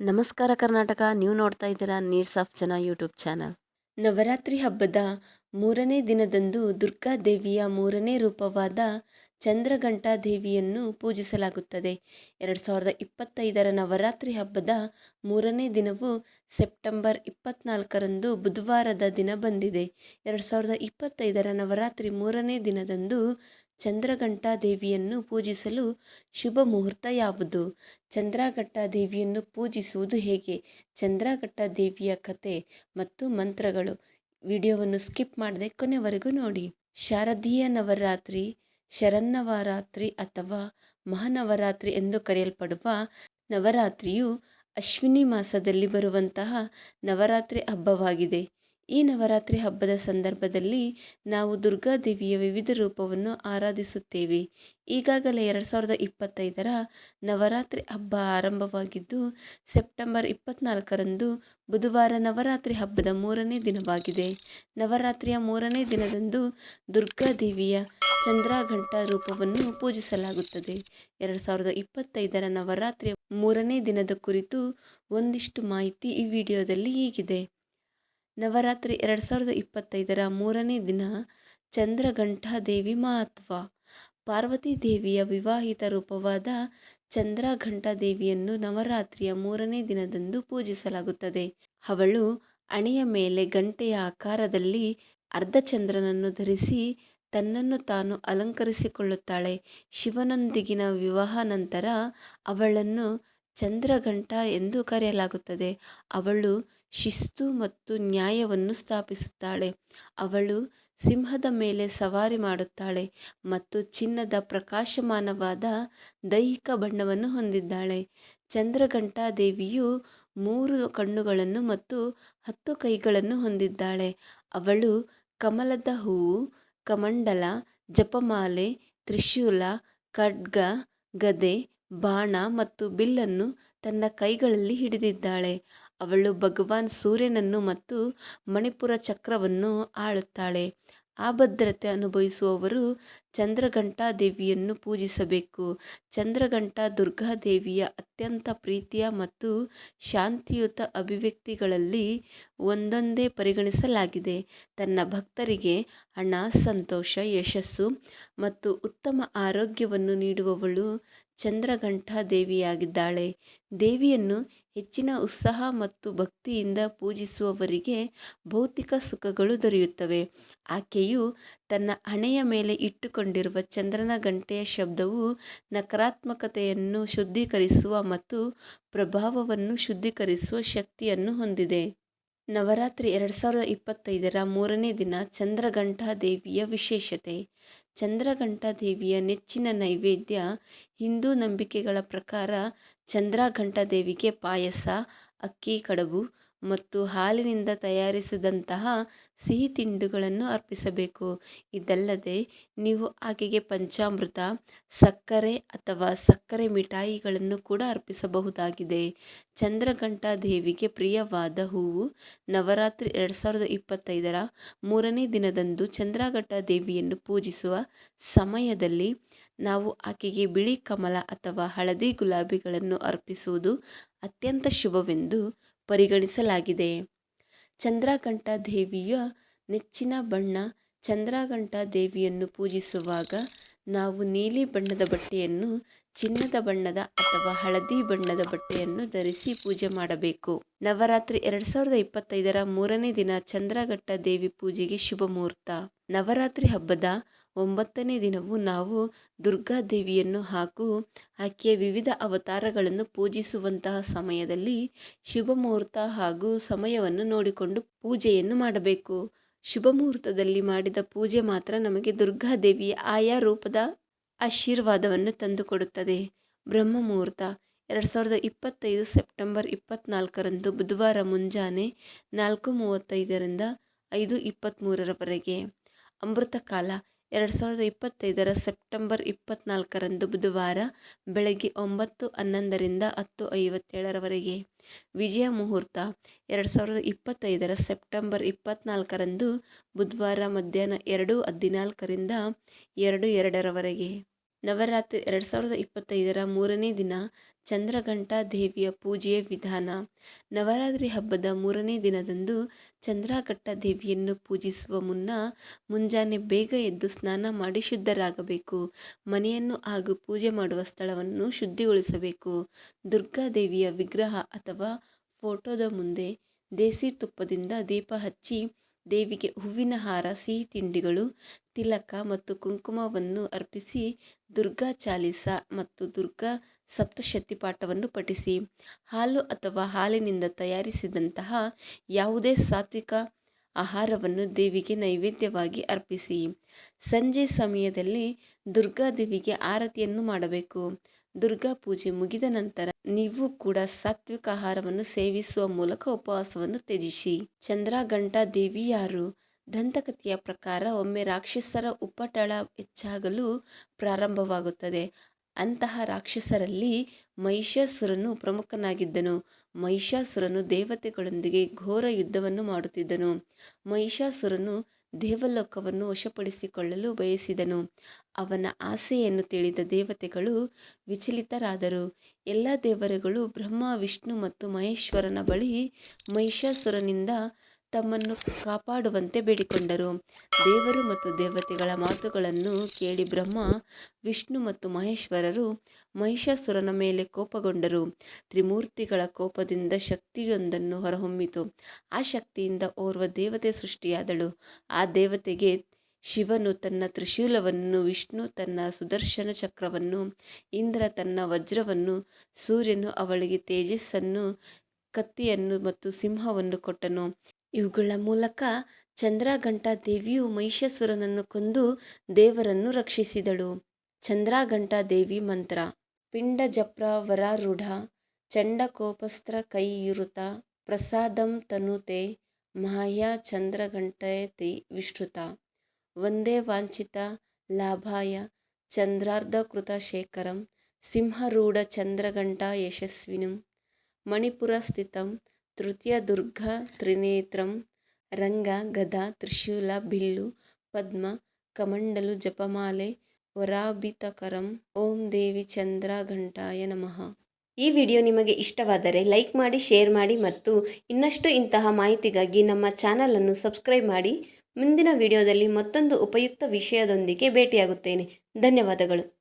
ನಮಸ್ಕಾರ ಕರ್ನಾಟಕ. ನೀವು ನೋಡ್ತಾ ಇದ್ದೀರಾ needs of Jana YouTube channel. Navaratri ಹಬ್ಬದ ಮೂರನೇ ದಿನದಂದು ದುರ್ಗಾ ದೇವಿಯ ಮೂರನೇ ರೂಪವಾದ ಚಂದ್ರಘಂಟಾ ದೇವಿಯನ್ನು ಪೂಜಿಸಲಾಗುತ್ತದೆ. ಎರಡು ಸಾವಿರದ ಇಪ್ಪತ್ತೈದರ ನವರಾತ್ರಿ ಹಬ್ಬದ ಮೂರನೇ ದಿನವು ಸೆಪ್ಟೆಂಬರ್ ಇಪ್ಪತ್ನಾಲ್ಕರಂದು ಬುಧವಾರದ ದಿನ ಬಂದಿದೆ. ಎರಡು ಸಾವಿರದ ಇಪ್ಪತ್ತೈದರ ನವರಾತ್ರಿ ಮೂರನೇ ದಿನದಂದು ಚಂದ್ರಘಂಟಾ ದೇವಿಯನ್ನು ಪೂಜಿಸಲು ಶುಭ ಮುಹೂರ್ತ ಯಾವುದು ಚಂದ್ರಘಟ್ಟ ದೇವಿಯನ್ನು ಪೂಜಿಸುವುದು ಹೇಗೆ? ಚಂದ್ರಘಟ್ಟ ದೇವಿಯ ಕತೆ ಮತ್ತು ಮಂತ್ರಗಳು. ವಿಡಿಯೋವನ್ನು ಸ್ಕಿಪ್ ಮಾಡದೆ ಕೊನೆವರೆಗೂ ನೋಡಿ. ಶಾರದೀಯ ನವರಾತ್ರಿ, ಶರನ್ನವರಾತ್ರಿ ಅಥವಾ ಮಹಾನವರಾತ್ರಿ ಎಂದು ಕರೆಯಲ್ಪಡುವ ನವರಾತ್ರಿಯು ಅಶ್ವಿನಿ ಮಾಸದಲ್ಲಿ ಬರುವಂತಹ ನವರಾತ್ರಿ ಹಬ್ಬವಾಗಿದೆ. ಈ ನವರಾತ್ರಿ ಹಬ್ಬದ ಸಂದರ್ಭದಲ್ಲಿ ನಾವು ದುರ್ಗಾದೇವಿಯ ವಿವಿಧ ರೂಪವನ್ನು ಆರಾಧಿಸುತ್ತೇವೆ. ಈಗಾಗಲೇ ಎರಡು ಸಾವಿರದ ಇಪ್ಪತ್ತೈದರ ನವರಾತ್ರಿ ಹಬ್ಬ ಆರಂಭವಾಗಿದ್ದು, ಸೆಪ್ಟೆಂಬರ್ ಇಪ್ಪತ್ನಾಲ್ಕರಂದು ಬುಧವಾರ ನವರಾತ್ರಿ ಹಬ್ಬದ ಮೂರನೇ ದಿನವಾಗಿದೆ. ನವರಾತ್ರಿಯ ಮೂರನೇ ದಿನದಂದು ದುರ್ಗಾದೇವಿಯ ಚಂದ್ರಘಂಟ ರೂಪವನ್ನು ಪೂಜಿಸಲಾಗುತ್ತದೆ. ಎರಡು ಸಾವಿರದ ಇಪ್ಪತ್ತೈದರ ನವರಾತ್ರಿಯ ಮೂರನೇ ದಿನದ ಕುರಿತು ಒಂದಿಷ್ಟು ಮಾಹಿತಿ ಈ ವಿಡಿಯೋದಲ್ಲಿ ಹೀಗಿದೆ. ನವರಾತ್ರಿ ಎರಡು ಸಾವಿರದ ಇಪ್ಪತ್ತೈದರ ಮೂರನೇ ದಿನ ಚಂದ್ರಘಂಠಾ ದೇವಿ ಮಹತ್ವ. ಪಾರ್ವತಿ ದೇವಿಯ ವಿವಾಹಿತ ರೂಪವಾದ ಚಂದ್ರಘಂಟಾದೇವಿಯನ್ನು ನವರಾತ್ರಿಯ ಮೂರನೇ ದಿನದಂದು ಪೂಜಿಸಲಾಗುತ್ತದೆ. ಅವಳು ಅಣೆಯ ಮೇಲೆ ಗಂಟೆಯ ಆಕಾರದಲ್ಲಿ ಅರ್ಧಚಂದ್ರನನ್ನು ಧರಿಸಿ ತನ್ನನ್ನು ತಾನು ಅಲಂಕರಿಸಿಕೊಳ್ಳುತ್ತಾಳೆ. ಶಿವನೊಂದಿಗಿನ ವಿವಾಹ ನಂತರ ಅವಳನ್ನು ಚಂದ್ರಘಂಟ ಎಂದು ಕರೆಯಲಾಗುತ್ತದೆ. ಅವಳು ಶಿಸ್ತು ಮತ್ತು ನ್ಯಾಯವನ್ನು ಸ್ಥಾಪಿಸುತ್ತಾಳೆ. ಅವಳು ಸಿಂಹದ ಮೇಲೆ ಸವಾರಿ ಮಾಡುತ್ತಾಳೆ ಮತ್ತು ಚಿನ್ನದ ಪ್ರಕಾಶಮಾನವಾದ ದೈಹಿಕ ಬಣ್ಣವನ್ನು ಹೊಂದಿದ್ದಾಳೆ. ಚಂದ್ರಘಂಟಾದೇವಿಯು ಮೂರು ಕಣ್ಣುಗಳನ್ನು ಮತ್ತು ಹತ್ತು ಕೈಗಳನ್ನು ಹೊಂದಿದ್ದಾಳೆ. ಅವಳು ಕಮಲದ ಹೂವು, ಕಮಂಡಲ, ಜಪಮಾಲೆ, ತ್ರಿಶೂಲ, ಖಡ್ಗ, ಗದೆ, ಬಾಣ ಮತ್ತು ಬಿಲ್ಲನ್ನು ತನ್ನ ಕೈಗಳಲ್ಲಿ ಹಿಡಿದಿದ್ದಾಳೆ. ಅವಳು ಭಗವಾನ್ ಸೂರ್ಯನನ್ನು ಮತ್ತು ಮಣಿಪುರ ಚಕ್ರವನ್ನು ಆಳುತ್ತಾಳೆ. ಅಭದ್ರತೆ ಅನುಭವಿಸುವವರು ಚಂದ್ರಘಂಟಾ ದೇವಿಯನ್ನು ಪೂಜಿಸಬೇಕು. ಚಂದ್ರಘಂಟಾ ದುರ್ಗಾದೇವಿಯ ಅತ್ಯಂತ ಪ್ರೀತಿಯ ಮತ್ತು ಶಾಂತಿಯುತ ಅಭಿವ್ಯಕ್ತಿಗಳಲ್ಲಿ ಒಂದೊಂದೇ ಪರಿಗಣಿಸಲಾಗಿದೆ. ತನ್ನ ಭಕ್ತರಿಗೆ ಹಣ, ಸಂತೋಷ, ಯಶಸ್ಸು ಮತ್ತು ಉತ್ತಮ ಆರೋಗ್ಯವನ್ನು ನೀಡುವವಳು ಚಂದ್ರಘಂಟಾ ದೇವಿಯಾಗಿದ್ದಾಳೆ. ದೇವಿಯನ್ನು ಹೆಚ್ಚಿನ ಉತ್ಸಾಹ ಮತ್ತು ಭಕ್ತಿಯಿಂದ ಪೂಜಿಸುವವರಿಗೆ ಭೌತಿಕ ಸುಖಗಳು ದೊರೆಯುತ್ತವೆ. ಆಕೆಯು ತನ್ನ ಹಣೆಯ ಮೇಲೆ ಇಟ್ಟುಕೊಂಡಿರುವ ಚಂದ್ರನ ಗಂಟೆಯ ಶಬ್ದವು ನಕಾರಾತ್ಮಕತೆಯನ್ನು ಶುದ್ಧೀಕರಿಸುವ ಮತ್ತು ಪ್ರಭಾವವನ್ನು ಶುದ್ಧೀಕರಿಸುವ ಶಕ್ತಿಯನ್ನು ಹೊಂದಿದೆ. ನವರಾತ್ರಿ ಎರಡು ಸಾವಿರದ ಇಪ್ಪತ್ತೈದರ ಮೂರನೇ ದಿನ ಚಂದ್ರಘಂಟಾ ದೇವಿಯ ವಿಶೇಷತೆ. ಚಂದ್ರಘಂಟಾ ದೇವಿಯ ನೆಚ್ಚಿನ ನೈವೇದ್ಯ ಹಿಂದೂ ನಂಬಿಕೆಗಳ ಪ್ರಕಾರ ಚಂದ್ರಘಂಟಾ ದೇವಿಗೆ ಪಾಯಸ, ಅಕ್ಕಿ, ಕಡಬು ಮತ್ತು ಹಾಲಿನಿಂದ ತಯಾರಿಸಿದಂತಹ ಸಿಹಿ ತಿಂಡಿಗಳನ್ನು ಅರ್ಪಿಸಬೇಕು. ಇದಲ್ಲದೆ ನೀವು ಆಕೆಗೆ ಪಂಚಾಮೃತ, ಸಕ್ಕರೆ ಅಥವಾ ಸಕ್ಕರೆ ಮಿಠಾಯಿಗಳನ್ನು ಕೂಡ ಅರ್ಪಿಸಬಹುದಾಗಿದೆ. ಚಂದ್ರಘಂಟಾ ದೇವಿಗೆ ಪ್ರಿಯವಾದ ಹೂವು ನವರಾತ್ರಿ ಎರಡು ಸಾವಿರದ ಇಪ್ಪತ್ತೈದರ ಮೂರನೇ ದಿನದಂದು ಚಂದ್ರಘಂಟಾ ದೇವಿಯನ್ನು ಪೂಜಿಸುವ ಸಮಯದಲ್ಲಿ ನಾವು ಆಕೆಗೆ ಬಿಳಿ ಕಮಲ ಅಥವಾ ಹಳದಿ ಗುಲಾಬಿಗಳನ್ನು ಅರ್ಪಿಸುವುದು ಅತ್ಯಂತ ಶುಭವೆಂದು ಪರಿಗಣಿಸಲಾಗಿದೆ. ಚಂದ್ರಾಘಂಠ ದೇವಿಯ ನೆಚ್ಚಿನ ಬಣ್ಣ ಚಂದ್ರಾಘಂಠ ದೇವಿಯನ್ನು ಪೂಜಿಸುವಾಗ ನಾವು ನೀಲಿ ಬಣ್ಣದ ಬಟ್ಟೆಯನ್ನು, ಚಿನ್ನದ ಬಣ್ಣದ ಅಥವಾ ಹಳದಿ ಬಣ್ಣದ ಬಟ್ಟೆಯನ್ನು ಧರಿಸಿ ಪೂಜೆ ಮಾಡಬೇಕು. ನವರಾತ್ರಿ ಎರಡು ಸಾವಿರದ ಇಪ್ಪತ್ತೈದರ ಮೂರನೇ ದಿನ ಚಂದ್ರಘಟ್ಟ ದೇವಿ ಪೂಜೆಗೆ ಶುಭ ಮುಹೂರ್ತ ನವರಾತ್ರಿ ಹಬ್ಬದ ಒಂಬತ್ತನೇ ದಿನವು ನಾವು ದುರ್ಗಾ ದೇವಿಯನ್ನು ಹಾಗೂ ಆಕೆಯ ವಿವಿಧ ಅವತಾರಗಳನ್ನು ಪೂಜಿಸುವಂತಹ ಸಮಯದಲ್ಲಿ ಶುಭ ಮುಹೂರ್ತ ಹಾಗೂ ಸಮಯವನ್ನು ನೋಡಿಕೊಂಡು ಪೂಜೆಯನ್ನು ಮಾಡಬೇಕು. ಶುಭ ಮುಹೂರ್ತದಲ್ಲಿ ಮಾಡಿದ ಪೂಜೆ ಮಾತ್ರ ನಮಗೆ ದುರ್ಗಾದೇವಿಯ ಆಯಾ ರೂಪದ ಆಶೀರ್ವಾದವನ್ನು ತಂದುಕೊಡುತ್ತದೆ. ಬ್ರಹ್ಮ ಮುಹೂರ್ತ, ಎರಡು ಸಾವಿರದ ಇಪ್ಪತ್ತೈದು ಸೆಪ್ಟೆಂಬರ್ ಇಪ್ಪತ್ತ್ನಾಲ್ಕರಂದು ಬುಧವಾರ ಮುಂಜಾನೆ ನಾಲ್ಕು ಮೂವತ್ತೈದರಿಂದ ಐದು ಇಪ್ಪತ್ತ್ಮೂರರವರೆಗೆ ಅಮೃತ ಕಾಲ ಎರಡು ಸಾವಿರದ ಇಪ್ಪತ್ತೈದರ ಸೆಪ್ಟೆಂಬರ್ ಇಪ್ಪತ್ತ್ನಾಲ್ಕರಂದು ಬುಧವಾರ ಬೆಳಗ್ಗೆ ಒಂಬತ್ತು ಹನ್ನೊಂದರಿಂದ ಹತ್ತು ಐವತ್ತೇಳರವರೆಗೆ. ವಿಜಯ ಮುಹೂರ್ತ ಎರಡು ಸಾವಿರದ ಇಪ್ಪತ್ತೈದರ ಸೆಪ್ಟೆಂಬರ್ ಇಪ್ಪತ್ತ್ನಾಲ್ಕರಂದು ಬುಧವಾರ ಮಧ್ಯಾಹ್ನ ಎರಡು ಹದಿನಾಲ್ಕರಿಂದ ಎರಡು ಎರಡರವರೆಗೆ. ನವರಾತ್ರಿ ಎರಡು ಸಾವಿರದ ಇಪ್ಪತ್ತೈದರ ಮೂರನೇ ದಿನ ಚಂದ್ರಘಂಟಾ ದೇವಿಯ ಪೂಜೆಯ ವಿಧಾನ. ನವರಾತ್ರಿ ಹಬ್ಬದ ಮೂರನೇ ದಿನದಂದು ಚಂದ್ರಘಟ್ಟ ದೇವಿಯನ್ನು ಪೂಜಿಸುವ ಮುನ್ನ ಮುಂಜಾನೆ ಬೇಗ ಎದ್ದು ಸ್ನಾನ ಮಾಡಿ ಶುದ್ಧರಾಗಬೇಕು. ಮನೆಯನ್ನು ಹಾಗೂ ಪೂಜೆ ಮಾಡುವ ಸ್ಥಳವನ್ನು ಶುದ್ಧಿಗೊಳಿಸಬೇಕು. ದುರ್ಗಾ ದೇವಿಯ ವಿಗ್ರಹ ಅಥವಾ ಫೋಟೋದ ಮುಂದೆ ದೇಸಿ ತುಪ್ಪದಿಂದ ದೀಪ ಹಚ್ಚಿ ದೇವಿಗೆ ಹೂವಿನ ಹಾರ, ಸಿಹಿ ತಿಂಡಿಗಳು, ತಿಲಕ ಮತ್ತು ಕುಂಕುಮವನ್ನು ಅರ್ಪಿಸಿ ದುರ್ಗಾ ಚಾಲಿಸ ಮತ್ತು ದುರ್ಗಾ ಸಪ್ತಶತಿ ಪಾಠವನ್ನು ಪಠಿಸಿ. ಹಾಲು ಅಥವಾ ಹಾಲಿನಿಂದ ತಯಾರಿಸಿದಂತಹ ಯಾವುದೇ ಸಾತ್ವಿಕ ಆಹಾರವನ್ನು ದೇವಿಗೆ ನೈವೇದ್ಯವಾಗಿ ಅರ್ಪಿಸಿ. ಸಂಜೆ ಸಮಯದಲ್ಲಿ ದುರ್ಗಾದೇವಿಗೆ ಆರತಿಯನ್ನು ಮಾಡಬೇಕು. ದುರ್ಗಾ ಪೂಜೆ ಮುಗಿದ ನಂತರ ನೀವು ಕೂಡ ಸಾತ್ವಿಕ ಆಹಾರವನ್ನು ಸೇವಿಸುವ ಮೂಲಕ ಉಪವಾಸವನ್ನು ತ್ಯಜಿಸಿ. ಚಂದ್ರಘಂಟ ದೇವಿಯಾರು ದಂತಕಥೆಯ ಪ್ರಕಾರ ಒಮ್ಮೆ ರಾಕ್ಷಸರ ಉಪಟಳ ಹೆಚ್ಚಾಗಲು ಪ್ರಾರಂಭವಾಗುತ್ತದೆ. ಅಂತಹ ರಾಕ್ಷಸರಲ್ಲಿ ಮಹಿಷಾಸುರನು ಪ್ರಮುಖನಾಗಿದ್ದನು. ಮಹಿಷಾಸುರನು ದೇವತೆಗಳೊಂದಿಗೆ ಘೋರ ಯುದ್ಧವನ್ನು ಮಾಡುತ್ತಿದ್ದನು. ಮಹಿಷಾಸುರನು ದೇವಲೋಕವನ್ನು ವಶಪಡಿಸಿಕೊಳ್ಳಲು ಬಯಸಿದನು. ಅವನ ಆಸೆಯನ್ನು ತಿಳಿದ ದೇವತೆಗಳು ವಿಚಲಿತರಾದರು. ಎಲ್ಲ ದೇವರುಗಳು ಬ್ರಹ್ಮ, ವಿಷ್ಣು ಮತ್ತು ಮಹೇಶ್ವರನ ಬಳಿ ಮಹಿಷಾಸುರನಿಂದ ತಮ್ಮನ್ನು ಕಾಪಾಡುವಂತೆ ಬೇಡಿಕೊಂಡರು. ದೇವರು ಮತ್ತು ದೇವತೆಗಳ ಮಾತುಗಳನ್ನು ಕೇಳಿ ಬ್ರಹ್ಮ, ವಿಷ್ಣು ಮತ್ತು ಮಹೇಶ್ವರರು ಮಹಿಷಾಸುರನ ಮೇಲೆ ಕೋಪಗೊಂಡರು. ತ್ರಿಮೂರ್ತಿಗಳ ಕೋಪದಿಂದ ಶಕ್ತಿಯೊಂದನ್ನು ಹೊರಹೊಮ್ಮಿತು. ಆ ಶಕ್ತಿಯಿಂದ ಓರ್ವ ದೇವತೆ ಸೃಷ್ಟಿಯಾದಳು. ಆ ದೇವತೆಗೆ ಶಿವನು ತನ್ನ ತ್ರಿಶೂಲವನ್ನು, ವಿಷ್ಣು ತನ್ನ ಸುದರ್ಶನ ಚಕ್ರವನ್ನು, ಇಂದ್ರ ತನ್ನ ವಜ್ರವನ್ನು, ಸೂರ್ಯನು ಅವಳಿಗೆ ತೇಜಸ್ಸನ್ನು, ಕತ್ತಿಯನ್ನು ಮತ್ತು ಸಿಂಹವನ್ನು ಕೊಟ್ಟನು. ಇವುಗಳ ಮೂಲಕ ಚಂದ್ರಘಂಟಾ ದೇವಿಯು ಮಹಿಷಾಸುರನನ್ನು ಕೊಂದು ದೇವರನ್ನು ರಕ್ಷಿಸಿದಳು. ಚಂದ್ರಘಂಟಾ ದೇವಿ ಮಂತ್ರ. ಪಿಂಡ ಜಪ್ರ ವರಾರೂಢ ಚಂಡಕೋಪಸ್ತ್ರ ಕೈಯುರುತ ಪ್ರಸಾದಂ ತನುತೆ ಮಾಯಾ ಚಂದ್ರಘಂಟಯತಿ ವಿಶ್ರುತ ವಂದೇ ವಾಂಛಿತ ಲಾಭಾಯ ಚಂದ್ರಾರ್ಧಕೃತ ಶೇಖರಂ. ಸಿಂಹರೂಢ ಚಂದ್ರಘಂಟಾ ಯಶಸ್ವಿನಂ. ಮಣಿಪುರ ಸ್ಥಿತಂ. ತೃತೀಯ ದುರ್ಗ, ತ್ರಿನೇತ್ರಂ, ರಂಗ, ಗದ, ತ್ರಿಶೂಲ, ಬಿಲ್ಲು, ಪದ್ಮ, ಕಮಂಡಲು, ಜಪಮಾಲೆ, ವರಾಭಿತಕರಂ, ಓಂ ದೇವಿ ಚಂದ್ರಘಂಟಾಯ ನಮಃ. ಈ ವಿಡಿಯೋ ನಿಮಗೆ ಇಷ್ಟವಾದರೆ ಲೈಕ್ ಮಾಡಿ, ಶೇರ್ ಮಾಡಿ ಮತ್ತು ಇನ್ನಷ್ಟು ಇಂತಹ ಮಾಹಿತಿಗಾಗಿ ನಮ್ಮ ಚಾನಲನ್ನು ಸಬ್ಸ್ಕ್ರೈಬ್ ಮಾಡಿ. ಮುಂದಿನ ವಿಡಿಯೋದಲ್ಲಿ ಮತ್ತೊಂದು ಉಪಯುಕ್ತ ವಿಷಯದೊಂದಿಗೆ ಭೇಟಿಯಾಗುತ್ತೇನೆ. ಧನ್ಯವಾದಗಳು.